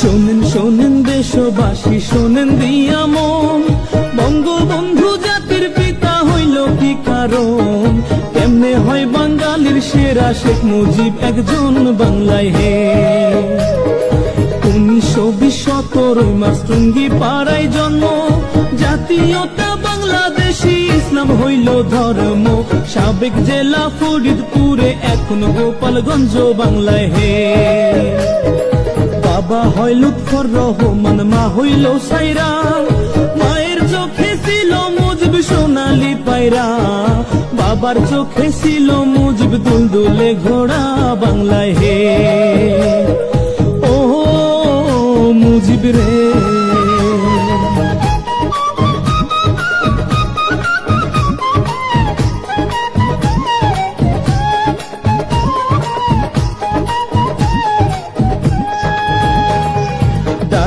শোনেন শোনেন দেশবাসী, শোনেন দিয়া মন। বঙ্গবন্ধু জাতির পিতা হইল কি কারণ? কেমনে হয় বাঙালির সেরা শেখ মুজিব একজন বাংলায় হে? উনিশশো বিশ সতেরোই মাস টুঙ্গি পাড়ায় জন্ম। জাতীয়তা বাংলাদেশি ইসলাম হইল ধর্ম। সাবেক জেলা ফরিদপুরে এখন গোপালগঞ্জ বাংলায় হে। বাবা হয় লুৎফর রহমান, মা হইল সাইরা। মায়ের চোখে ছিল মুজব সোনালি পায়রা। বাবার চোখে ছিল মুজব দুলদুলে ঘোড়া বাংলায় হে। ও মুজিব রে।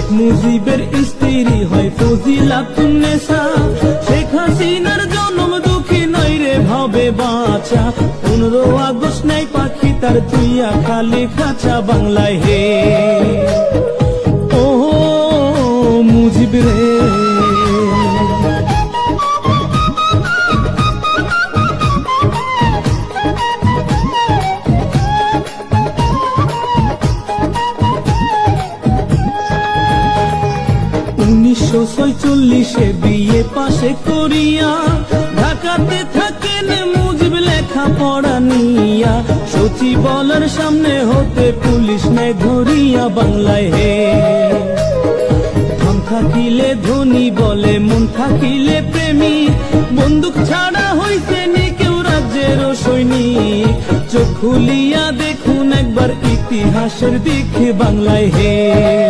শেখ মুজিবের স্ত্রী হয় ফজিলাতুন্নেসা শেখ হাসিনার জন্ম দুঃখী নয় রে, ভাবে বাঁচা। পনেরো আগস্ট নাই পাখি, তার তুইয়া খালি বাংলায় হে। ও মুজিব রে। ছয়চল্লিশে বিয়ে পাশে করিয়া, ঢাকাতে থাকেন মুজিব লেখা পড়া নিয়া। সচিবালয়ের সামনে হতে পুলিশ নেয় ধরিয়া বাংলায় হে। থাকিলে ধনী বলে, মন থাকিলে প্রেমী। বন্দুক ছাড়া হইছে নি কেউ রাজ্যের সৈনিক। চোখ খুলিয়া দেখুন একবার ইতিহাসের দিকে বাংলায় হে।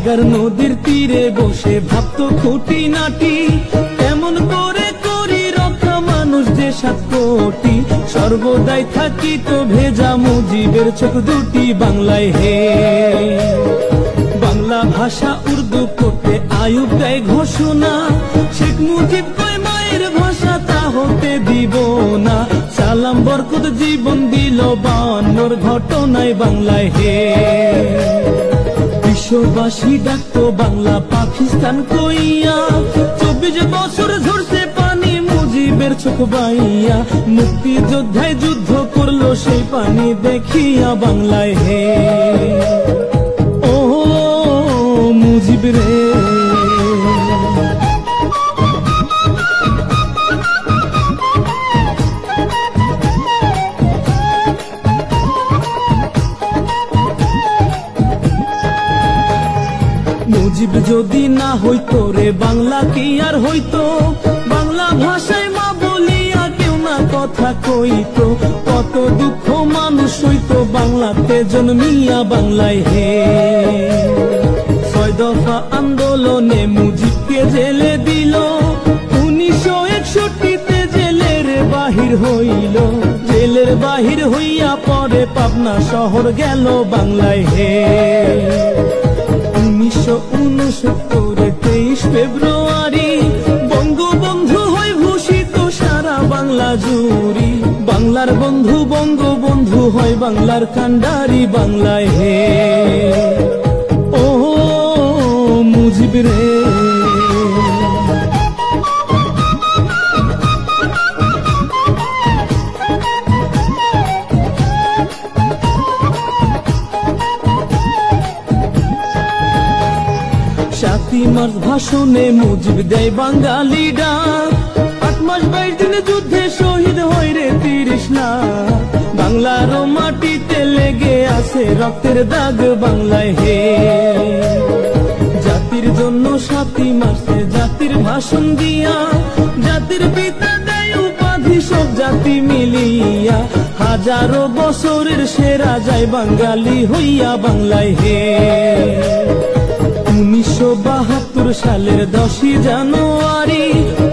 বাইগার নদীর তীরে বসে ভাবতো খুঁটি নাটি এমন করে করি রক্ষা মানুষ যে সাত কোটি। সর্বদাই থাকি তো ভেজা মুজিবের চোখ দুটি বাংলায় হে। বাংলা ভাষা উর্দু করতে আয়ুব দেয় ঘোষণা। শেখ মুজিব কয় মায়ের ভাষা তা হতে দিব না। সালাম বরকত জীবন দিল বান্নর ঘটনায় বাংলায় হে। বিশ্ববাসী ডাকতো বাংলা, পাকিস্তান কইয়া। চব্বিশ বছর ঝরছে পানি, মুজিবের চোখ বাইয়া। মুক্তি যোদ্ধায় যুদ্ধ করল সেই পানি, দেখিয়া বাংলায় হে। ও মুজিব রে। যদি না হইতো রে বাংলা কি আর হইতো? বাংলা ভাষায় মা বলিয়া কেউ না কথা কইতো। কত দুঃখ মানুষ হইতো বাংলাতে জন্মিয়া বাংলায় হে। ছয় দফা আন্দোলনে মুজিবকে জেলে দিল। উনিশশো একষট্টিতে জেলের বাহির হইল। জেলের বাহির হইয়া পরে পাবনা শহর গেল বাংলায় হে। উনিশশো তেইশ ফেব্রুয়ারি, বঙ্গবন্ধু হয় ভূষিত সারা বাংলা জুড়ি। বাংলার বন্ধু বঙ্গবন্ধু হয় বাংলার কান্ডারি বাংলায় হে। ও মুজিব রে। মার্চ ভাষণে মুজিব দেয় বাঙালি ডাক। আট মাস বাইশ দিনে যুদ্ধে শহীদ হয় রে তিরিশ বাংলার মাটিতে লেগে আছে রক্তের দাগ বাংলায় হে। জাতির জন্য সাতই মাসে জাতির ভাষণ দিয়া, জাতির পিতা দেয় উপাধি সব জাতি মিলিয়া। হাজারো বছরের সেরা যায় বাঙালি হইয়া বাংলায় হে। উনিশশো বাহাত্তর সালের দশই জানুয়ারি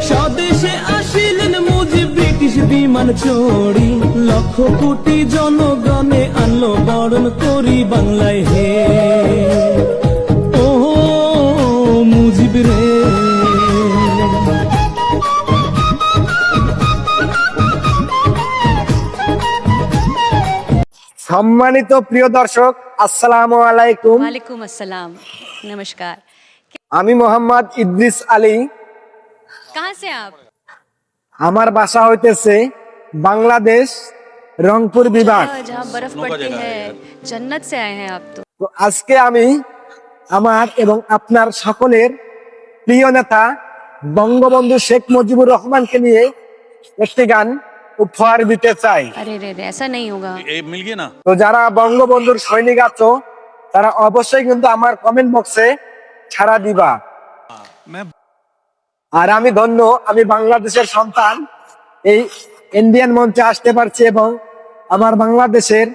স্বদেশে আসিলেন মুজিব ব্রিটিশ বিমান চড়ি লক্ষ কোটি জনগণে আনলো বরণ করি বাংলায় হে। মুজিব রে। সম্মানিত প্রিয় দর্শক আসসালাম আলাইকুম। ওয়ালাইকুম আসসালাম। नमस्कार আমি মোহাম্মদ ইদ্রিস আলী कहाँ से आप আমার বাসা হইতেছে বাংলাদেশ রংপুর বিভাগ हाँ, जहाँ बर्फ पड़ती है जन्नत से आए हैं आप तो তো আজকে আমি আমার এবং আপনার সকলের প্রিয় নেতা বঙ্গবন্ধু শেখ মুজিবুর রহমানকে নিয়ে একটি গান উপহার দিতে চাই अरे रे रे ऐसा नहीं होगा ए, मिल गया ना তো যারা বঙ্গবন্ধুর সৈনিক আছো তারা অবশ্যই কিন্তু আমার কমেন্ট বক্সে ছাড়া দিবা। আর আমি ধন্য আমি বাংলাদেশের সন্তান। এই ইন্ডিয়ান মঞ্চে আসতে পারছি এবং আমার বাংলাদেশের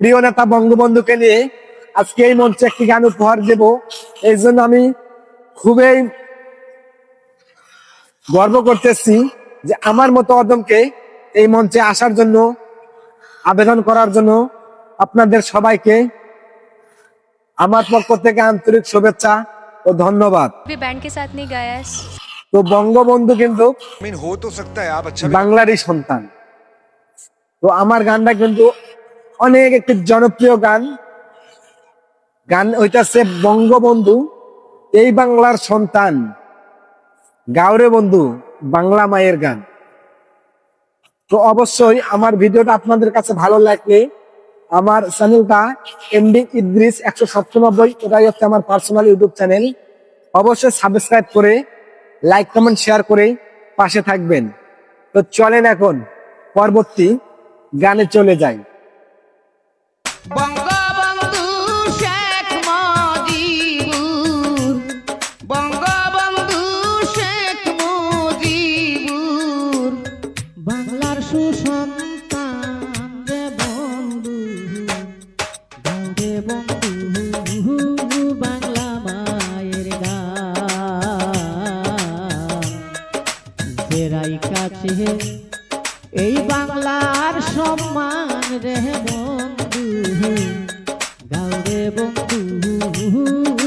প্রিয় নেতা বঙ্গবন্ধুকে নিয়ে আজকে এই মঞ্চে একটি গান উপহার দেব। এই জন্য আমি খুবই গর্ব করতেছি যে আমার মতো অদমকে এই মঞ্চে আসার জন্য আবেদন করার জন্য আপনাদের সবাইকে আমার পক্ষ থেকে আন্তরিক শুভেচ্ছা ও ধন্যবাদ भी बैंड के साथ नहीं गाया है তো বঙ্গবন্ধু কিন্তু मीन हो तो सकता है आप अच्छा भी বাংলারই সন্তান তো আমার গানটা কিন্তু অনেক একটি জনপ্রিয় গান গান হইতাছে বঙ্গবন্ধু এই বাংলার সন্তান গাওরে বন্ধু বাংলা মায়ের গান তো অবশ্যই আমার ভিডিওটা আপনাদের কাছে ভালো লাগলে আমার চ্যানেলটা এমডি ইদ্রিস একশো সপ্তানব্বই ওটাই হচ্ছে আমার পার্সোনাল ইউটিউব চ্যানেল অবশ্যই সাবস্ক্রাইব করে লাইক কমেন্ট শেয়ার করে পাশে থাকবেন। তো চলেন এখন, পরবর্তী গানে চলে যাই। Bangabandhu ooh, ooh, ooh.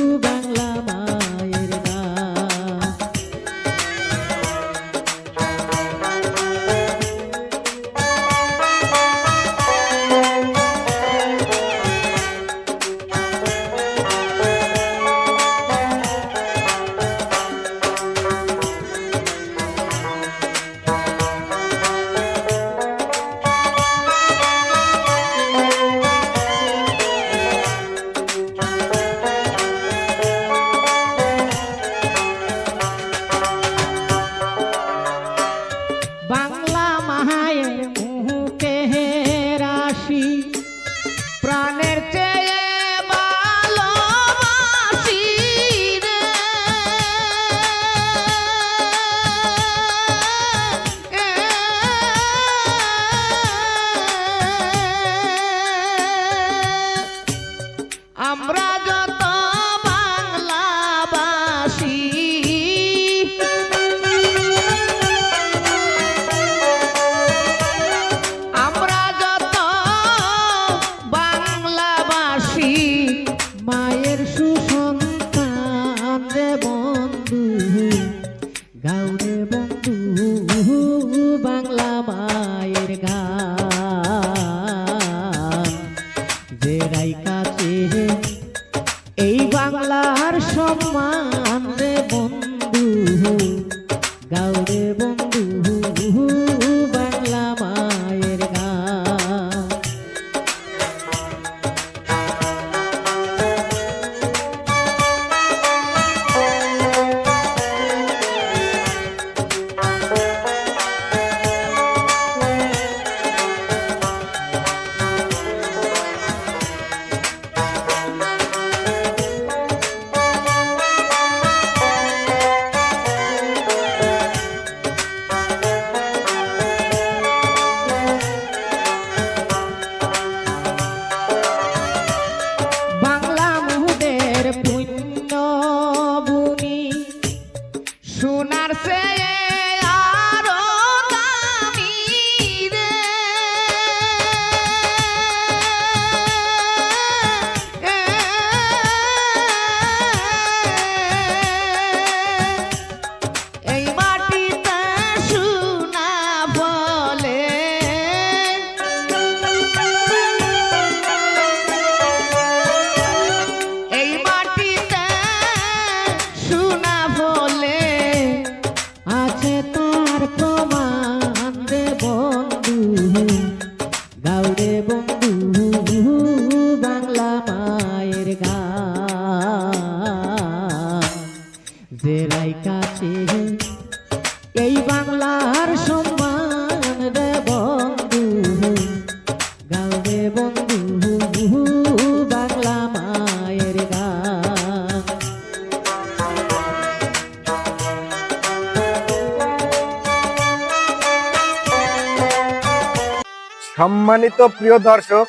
সম্মানিত প্রিয় দর্শক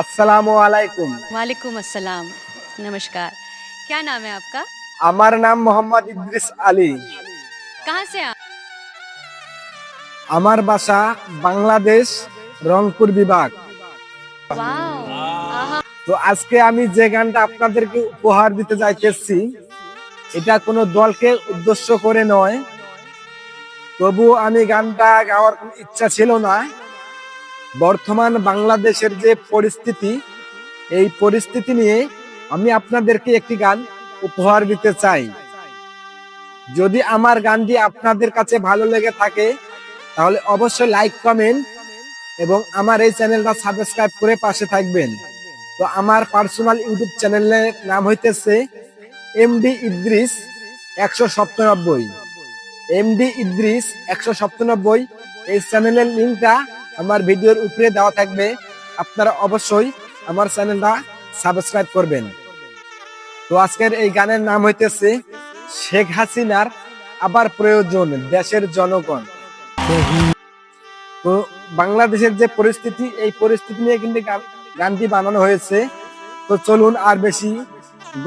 আসসালামু আলাইকুম वालेकुम अस्सलाम नमस्कार क्या नाम है आपका আমার নাম মোহাম্মদ ইদ্রিস আলী कहाँ से आप আমার বাসা বাংলাদেশ রংপুর বিভাগ वाओ आहा তো আজকে আমি যে গানটা আপনাদেরকে উপহার দিতে যাইতেছি এটা কোনো দলকে উদ্দেশ্য করে নয় তবু আমি গানটা গাওয়ার কোনো ইচ্ছা ছিল না বর্তমান বাংলাদেশের যে পরিস্থিতি, এই পরিস্থিতি নিয়ে আমি আপনাদেরকে একটি গান উপহার দিতে চাই। যদি আমার গানটি আপনাদের কাছে ভালো লেগে থাকে, তাহলে অবশ্যই লাইক, কমেন্ট এবং আমার এই চ্যানেলটা সাবস্ক্রাইব করে পাশে থাকবেন। তো আমার পার্সোনাল ইউটিউব চ্যানেলের নাম হইতেছে এমডি ইদ্রিস একশো সপ্তানব্বই। এমডি ইদ্রিস একশো সপ্তানব্বই, এই চ্যানেলের লিঙ্কটা আমার ভিডিওর উপরে দেওয়া থাকবে, আপনারা অবশ্যই আমার চ্যানেলটা সাবস্ক্রাইব করবেন। তো আজকের এই গানের নাম হইতেছে শেখ হাসিনার আবার প্রয়োজন দেশের জনগণ। তো বাংলাদেশের যে পরিস্থিতি, এই পরিস্থিতি নিয়ে কিন্তু গানটি বানানো হয়েছে। তো চলুন আর বেশি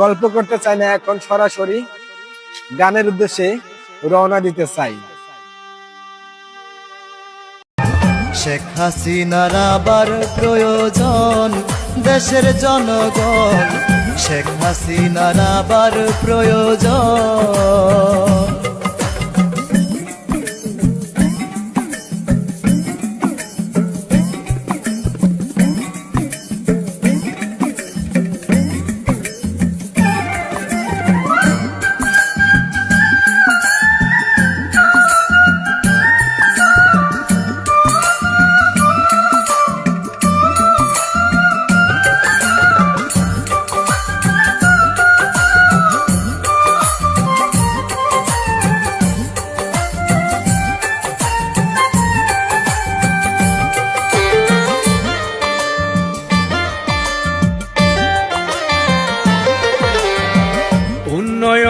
গল্প করতে চাই না, এখন সরাসরি গানের উদ্দেশ্যে রওনা দিতে চাই। শেখ হাসিনার আবার প্রয়োজন দেশের জনগণ। শেখ হাসিনার আবার প্রয়োজন।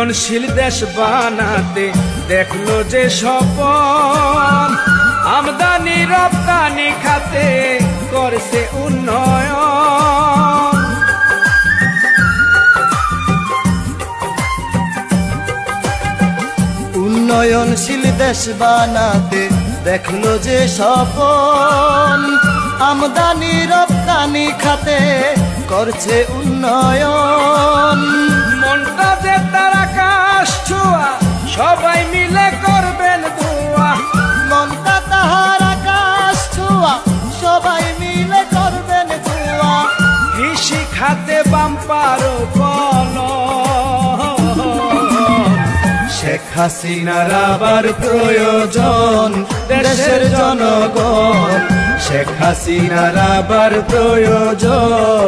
উন্নয়নশীল দেশ বানাতে দেখল যে স্বপন আমদানি, রপ্তানি খাতে করছে উন্নয়ন। উন্নয়নশীল দেশ বানাতে দেখল যে সপন আমদানি, রপ্তানি খাতে করছে উন্নয়ন। ছোঁয়া সবাই মিলে করবেন দোয়া মনটা তাহার আকাশ ছোঁয়া সবাই মিলে করবেন দোয়া কৃষি খাতে বাম্পার ফল শেখ হাসিনার আবার প্রয়োজন দেশের জনগণ। শেখ হাসিনার আবার প্রয়োজন।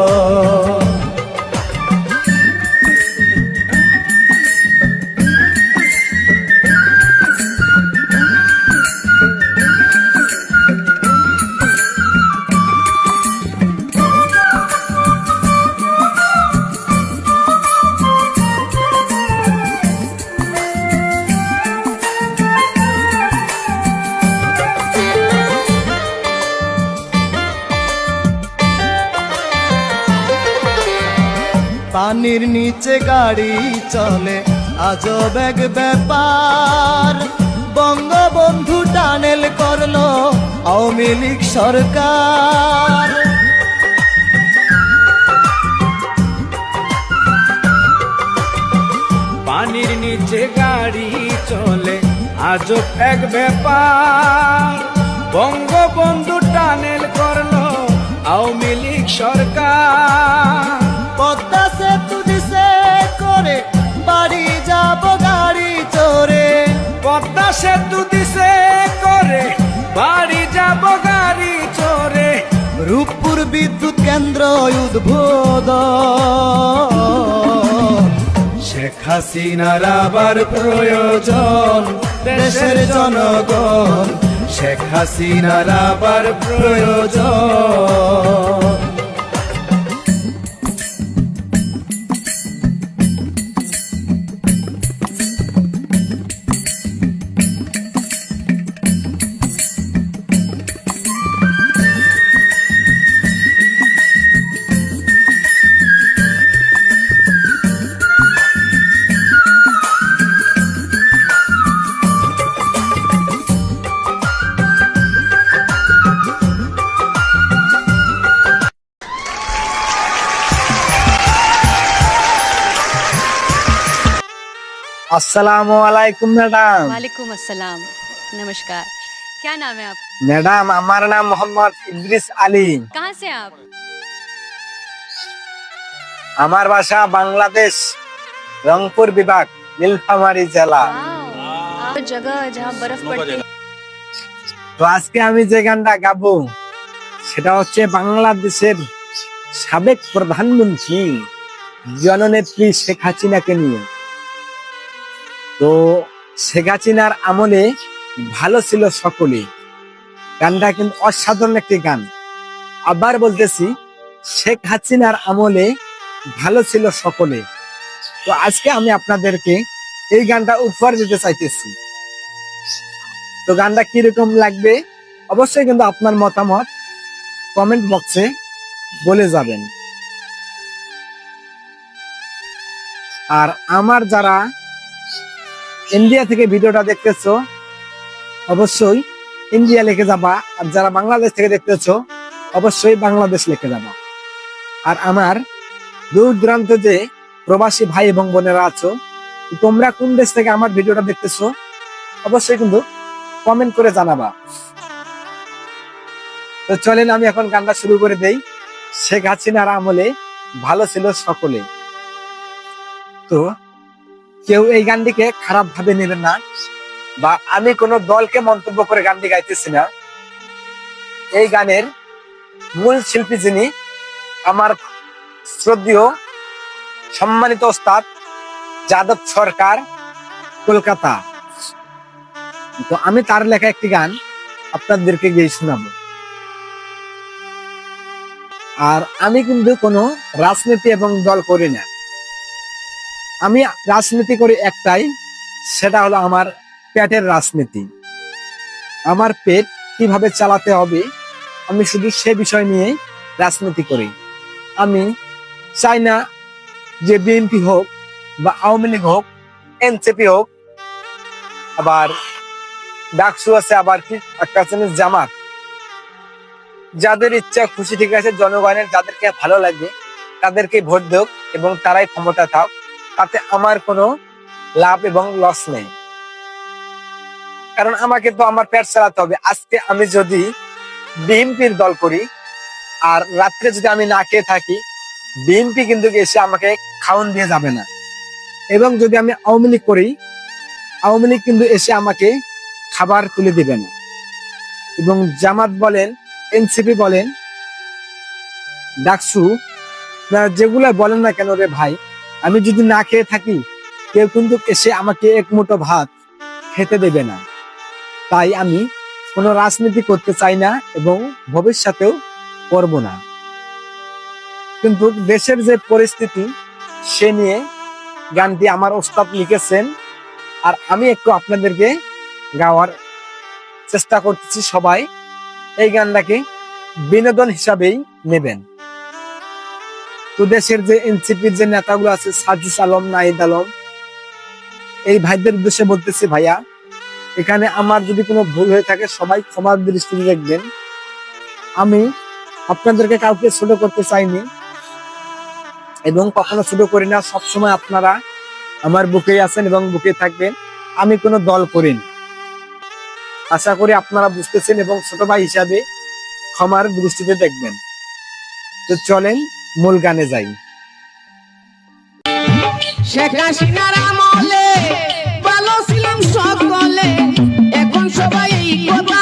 পানির নিচে গাড়ি চলে। আজব এক ব্যাপার। বঙ্গবন্ধু টানেল করল আওয়ামী লীগ সরকার। পানির নিচে গাড়ি চলে আজব এক ব্যাপার। বঙ্গবন্ধু টানেল করল আওয়ামী লীগ সরকার। বাড়ি যাব গাড়ি চড়ে, পদ্মা সেতু দিছে করে। বাড়ি যাব গাড়ি চড়ে, রূপপুর বিদ্যুৎ কেন্দ্র উদ্বোধ শেখ হাসিনার আবার প্রয়োজন দেশের জনগণ। শেখ হাসিনার আবার প্রয়োজন। আসসালামু আলাইকুম ম্যাডাম वालेकुम अस्सलाम नमस्कार क्या नाम है आप ম্যাডাম আমার নাম মোহাম্মদ ইদ্রিস আলী कहाँ से हैं आप আমার বাসা বাংলাদেশ রংপুর বিভাগ নীলফামারী জেলা वाह, आप जगह जहाँ बर्फ पड़ती है তো আজকে আমি যে গানটা গাবো সেটা হচ্ছে বাংলাদেশের সাবেক প্রধানমন্ত্রী জননেত্রী শেখ হাসিনাকে নিয়ে তো শেখ হাসিনার আমলে ভালো ছিল সকলে গানটা কিন্তু অসাধারণ একটি গান। আবার বলতেছি, শেখ হাসিনার আমলে ভালো ছিল সকলে তো আজকে আমি আপনাদেরকে এই গানটা উপহার দিতে চাইতেছি। তো গানটা কীরকম লাগবে অবশ্যই কিন্তু আপনার মতামত কমেন্ট বক্সে বলে যাবেন। আর আমার যারা ইন্ডিয়া থেকে ভিডিওটা দেখতেছো, অবশ্যই ইন্ডিয়া লিখে যাবা, আর যারা বাংলাদেশ থেকে দেখতেছো, অবশ্যই বাংলাদেশ লিখে যাবা। আর আমার দূর দূরান্ত যে প্রবাসী ভাই এবং বোনেরা আছো, তোমরা কোন দেশ থেকে আমার ভিডিওটা দেখতেছো, অবশ্যই কিন্তু কমেন্ট করে জানাবা। তো চলেন আমি এখন গানটা শুরু করে দেই। শেখ হাসিনার আমলে ভালো ছিল সকলে। তো কেউ এই গানটিকে খারাপ ভাবে নেবেন না বা আমি কোনো দলকে মন্তব্য করে গানটি গাইতেছি না। এই গানের মূল শিল্পী যিনি, আমার শ্রদ্ধেয়, সম্মানিত ওস্তাদ যাদব সরকার, কলকাতা। তো আমি তার লেখা একটি গান আপনাদেরকে গিয়ে শোনাবো। আর আমি কিন্তু কোনো রাজনীতি এবং দল করি না। আমি রাজনীতি করি একটাই, সেটা হলো আমার পেটের রাজনীতি। আমার পেট কীভাবে চালাতে হবে, আমি শুধু সে বিষয় নিয়ে রাজনীতি করি। আমি চাই না যে বিএনপি হোক বা আওয়ামী লীগ হোক, এনসিপি হোক, আবার ডাকসু আছে, আবার কি একটা জামাত। যাদের ইচ্ছা খুশি ঠিক আছে, জনগণের, যাদেরকে ভালো লাগবে তাদেরকে ভোট দেওক এবং তারাই ক্ষমতা থাক। তাতে আমার কোনো লাভ এবং লস নেই। কারণ আমাকে তো আমার পেট চালাতে হবে। আজকে আমি যদি বিএনপির দল করি আর রাত্রে যদি আমি না খেয়ে থাকি, বিএনপি কিন্তু এসে আমাকে খাওন দিয়ে যাবে না। এবং যদি আমি আওয়ামী লীগ করি, আওয়ামী লীগ কিন্তু এসে আমাকে খাবার তুলে দিবে না। এবং জামাত বলেন, এনসিপি বলেন, ডাকসু যেগুলা বলেন না কেন রে ভাই আমি যদি না খেয়ে থাকি, কেউ কিন্তু এসে আমাকে এক মুঠো ভাত খেতে দেবে না। তাই আমি কোনো রাজনীতি করতে চাই না এবং ভবিষ্যতেও করব না। কিন্তু দেশের যে পরিস্থিতি, সে নিয়ে গানটি আমার ওস্তাদ লিখেছেন, আর আমি একটু আপনাদেরকে গাওয়ার চেষ্টা করতেছি সবাই। এই গানটাকে বিনোদন হিসাবেই নেবেন। তো দেশের যে এনসিপির যে নেতাগুলো আছে, সাজিস আলম, নাহিদ আলম, এই ভাইদের উদ্দেশ্যে বলতেছি, ভাইয়া, এখানে আমার যদি কোনো ভুল হয়ে থাকে, সবাই ক্ষমার দৃষ্টিতে দেখবেন। আমি আপনাদেরকে কাউকে ছোট করতে চাইনি এবং কখনো ছোট করি না। সবসময় আপনারা আমার বুকে আছেন এবং বুকে থাকবেন। আমি কোনো দল করিনি। আশা করি আপনারা বুঝতেছেন এবং ছোট ভাই হিসাবে ক্ষমার দৃষ্টিতে দেখবেন। তো চলেন মূল গানে যাই। ভালো ছিলাম সকলে। এখন সবাই কথা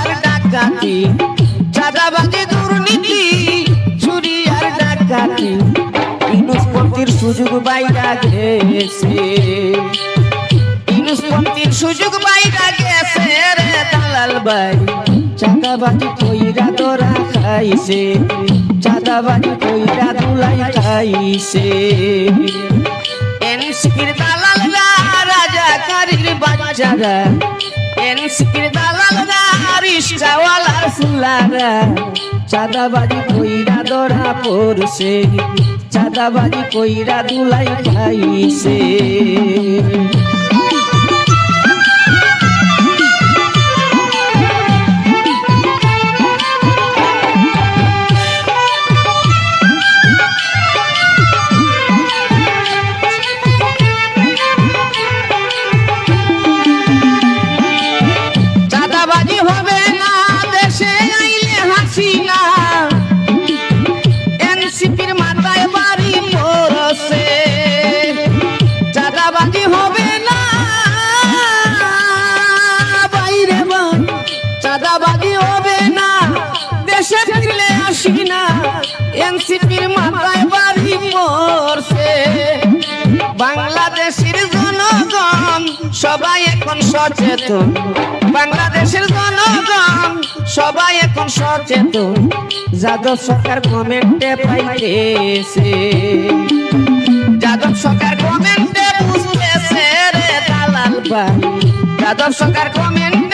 আর ডাকাতি, চাঁদাবাজি, দুর্নীতি চুরি আর ডাকাতি। ইনুসপন্থীর সুযোগ বাইরা গেছে। ইনুসপন্থীর সুযোগ বাইরা গেছে রে দালাল ভাই। চাঁদাবাজি কইরা তোরা খাইছে, চাঁদাবাজি কইরা দুলাই খাইছে। এনসিপির দালালরা রাজাকারীর বাচ্চারা এনসিপির দালালরা রিস্কাওয়ালার ফুলারা। চাঁদাবাজি কইরা ধরা পড়ছে চাঁদাবাজি কইরা দুলাই খাইছে। এনসিপির মাথায় বাড়ি পড়ছে। বাংলাদেশের জনগণ সবাই এখন সচেতন। বাংলাদেশের জনগণ সবাই এখন সচেতন। যাদব সরকার কমেন্টে পাইতেছে। যাদব সরকার কমেন্টে বুঝতেছে রে দালাল ভাই। যাদব সরকার কমেন্টে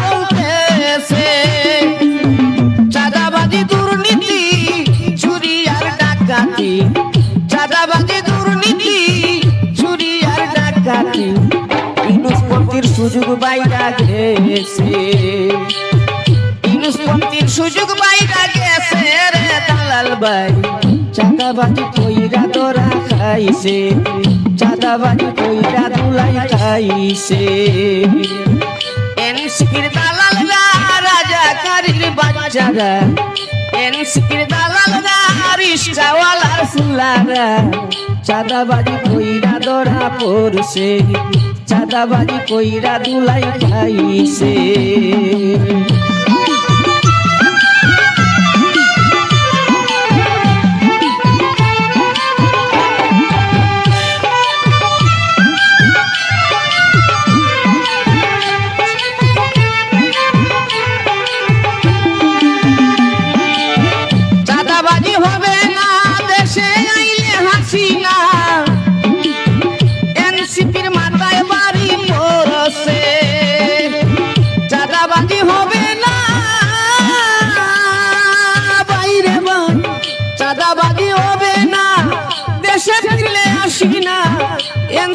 সুযোগ বাইরা গেছে। সুযোগ বাইরা গেছে রে দালাল ভাই। চাঁদাবাজি কইরা তোরা খাইছে, চাঁদাবাজি কইরা দুলাই খাইছে। এনসিপির দালালরা রাজাকারীর বাচ্চারা। এনসিপির দালালরা রিস্কাওয়ালার ফুলারা। চাঁদাবাজি কইরা ধরা পড়ছে। চাঁদাবাজি কইরা দুলাই খাইছে।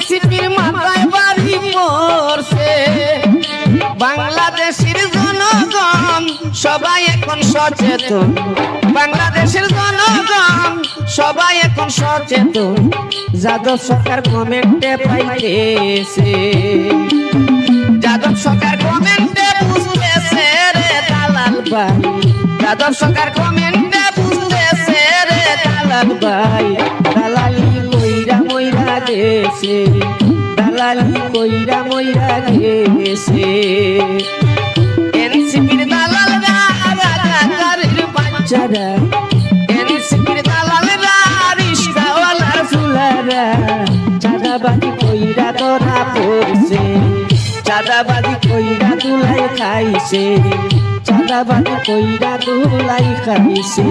এনসিপির মাথায় বাড়ি পড়ছে। বাংলাদেশের জনগণ সবাই এখন সচেতন। বাংলাদেশের জনগণ সবাই এখন সচেতন। যাদব সরকার কমেন্টে পাইতেছে। যাদব সরকার কমেন্টে বুঝতেছে রে দালাল ভাই। যাদব সরকার কমেন্টে বুঝতেছে রে দালাল ভাই। দালালি গেছে, দালালি কইরা মইরা গেছে। এনসিপির দালালরা রাজাকারের বাচ্চারা। এনসিপির দালালরা রিস্কাওয়ালার ফুলারা চাঁদাবাজি কইরা ধরা পড়ছে কইরা খাইছে কইরা খাইছে।